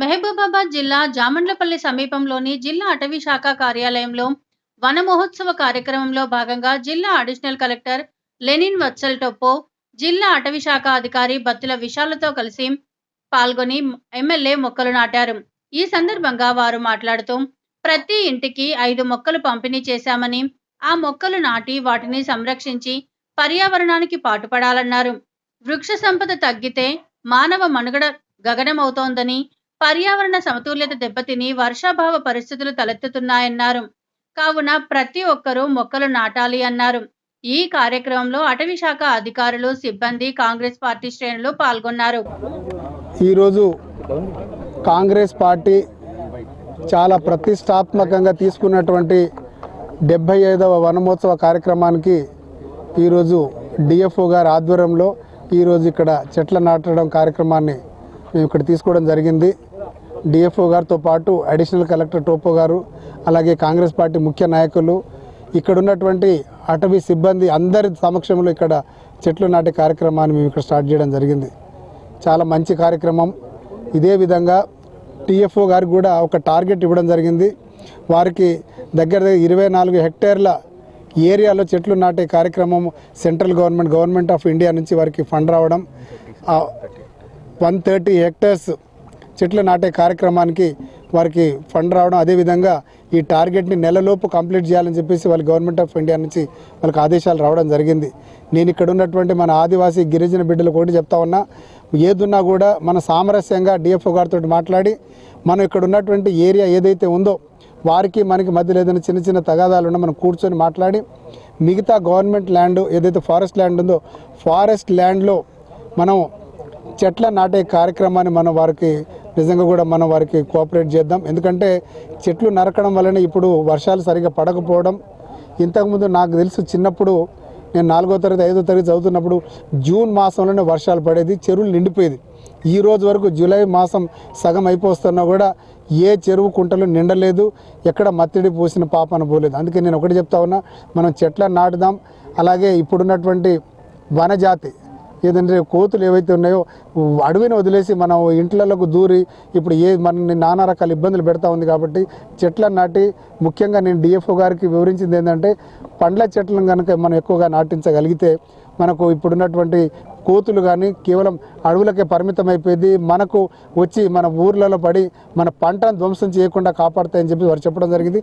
మహబూబాబాద్ జిల్లా జామండ్లపల్లి సమీపంలోని జిల్లా అటవీ శాఖ కార్యాలయంలో వన మహోత్సవ కార్యక్రమంలో భాగంగా జిల్లా అడిషనల్ కలెక్టర్ లెనిన్ వత్సల్ టొప్పో జిల్లా అటవీ శాఖ అధికారి బత్తుల విశాలతో కలిసి పాల్గొని ఎమ్మెల్యే మొక్కలు నాటారు. ఈ సందర్భంగా వారు మాట్లాడుతూ ప్రతి ఇంటికి ఐదు మొక్కలు పంపిణీ చేశామని ఆ మొక్కలు నాటి వాటిని సంరక్షించి పర్యావరణానికి పాటుపడాలన్నారు. వృక్ష సంపద తగ్గితే మానవ మనుగడ గగనమవుతోందని పర్యావరణ సమతుల్యత దెబ్బతిని వర్షాభావ పరిస్థితులు తలెత్తుతున్నాయన్నారు. కావున ప్రతి ఒక్కరూ మొక్కలు నాటాలి అన్నారు. ఈ కార్యక్రమంలో అటవీ శాఖ అధికారులు సిబ్బంది కాంగ్రెస్ పార్టీ శ్రేణులు పాల్గొన్నారు. ఈరోజు కాంగ్రెస్ పార్టీ చాలా ప్రతిష్టాత్మకంగా తీసుకున్నటువంటి డెబ్భై ఐదవ వనమోత్సవ కార్యక్రమానికి ఈరోజు డిఎఫ్ఓ గారి ఆధ్వర్యంలో ఈరోజు ఇక్కడ చెట్ల నాటడం కార్యక్రమాన్ని మేము ఇక్కడ తీసుకోవడం జరిగింది. డిఎఫ్ఓ గారితో పాటు అడిషనల్ కలెక్టర్ టోపో గారు అలాగే కాంగ్రెస్ పార్టీ ముఖ్య నాయకులు ఇక్కడ ఉన్నటువంటి అటవీ సిబ్బంది అందరి సమక్షంలో ఇక్కడ చెట్లు నాటే కార్యక్రమాన్ని మేము ఇక్కడ స్టార్ట్ చేయడం జరిగింది. చాలా మంచి కార్యక్రమం. ఇదే విధంగా టీఎఫ్ఓ గారికి కూడా ఒక టార్గెట్ ఇవ్వడం జరిగింది. వారికి దగ్గర దగ్గర ఇరవై నాలుగు హెక్టేర్ల ఏరియాలో చెట్లు నాటే కార్యక్రమం central government government of India నుంచి వారికి ఫండ్ రావడం. వన్ థర్టీ హెక్టర్స్ చెట్లు నాటే కార్యక్రమానికి వారికి ఫండ్ రావడం అదేవిధంగా ఈ టార్గెట్ని నెలలోపు కంప్లీట్ చేయాలని చెప్పేసి వాళ్ళు గవర్నమెంట్ ఆఫ్ ఇండియా నుంచి వాళ్ళకి ఆదేశాలు రావడం జరిగింది. నేను ఇక్కడ ఉన్నటువంటి మన ఆదివాసీ గిరిజన బిడ్డలు కూడా చెప్తా ఉన్నా ఏదున్నా కూడా మన సామరస్యంగా డిఎఫ్ఓ గారితో మాట్లాడి మనం ఇక్కడ ఉన్నటువంటి ఏరియా ఏదైతే ఉందో వారికి మనకి మధ్యలో ఏదైనా చిన్న చిన్న తగాదాలు ఉన్నా మనం కూర్చొని మాట్లాడి మిగతా గవర్నమెంట్ ల్యాండ్ ఏదైతే ఫారెస్ట్ ల్యాండ్ ఉందో ఫారెస్ట్ ల్యాండ్లో మనం చెట్ల నాటే కార్యక్రమాన్ని మనం వారికి నిజంగా కూడా మనం వారికి కోఆపరేట్ చేద్దాం. ఎందుకంటే చెట్లు నరకడం వలన ఇప్పుడు వర్షాలు సరిగ్గా పడకపోవడం. ఇంతకుముందు నాకు తెలుసు చిన్నప్పుడు నేను నాలుగో తరగతి ఐదో తరగతి చదువుతున్నప్పుడు జూన్ మాసంలోనే వర్షాలు పడేది చెరువులు నిండిపోయేది. ఈ రోజు వరకు జూలై మాసం సగం అయిపోతున్నా కూడా ఏ చెరువు కుంటలు నిండలేదు ఎక్కడ మత్తిడి పూసిన పాపన పోలేదు. అందుకే నేను ఒకటి చెప్తా ఉన్నా మనం చెట్లను నాటుదాం. అలాగే ఇప్పుడున్నటువంటి వనజాతి ఏదంటే కోతులు ఏవైతే ఉన్నాయో అడవిని వదిలేసి మనం ఇంట్లలోకి దూరి ఇప్పుడు ఏ మనని నానా రకాల ఇబ్బందులు పెడతా ఉంది కాబట్టి చెట్లను నాటి ముఖ్యంగా నేను డిఎఫ్ఓ గారికి వివరించింది ఏంటంటే పండ్ల చెట్లను కనుక మనం ఎక్కువగా నాటించగలిగితే మనకు ఇప్పుడున్నటువంటి కోతులు కానీ కేవలం అడవులకే పరిమితం అయిపోయింది మనకు వచ్చి మన ఊర్లలో పడి మన పంటను ధ్వంసం చేయకుండా కాపాడతాయని చెప్పి వారు చెప్పడం జరిగింది.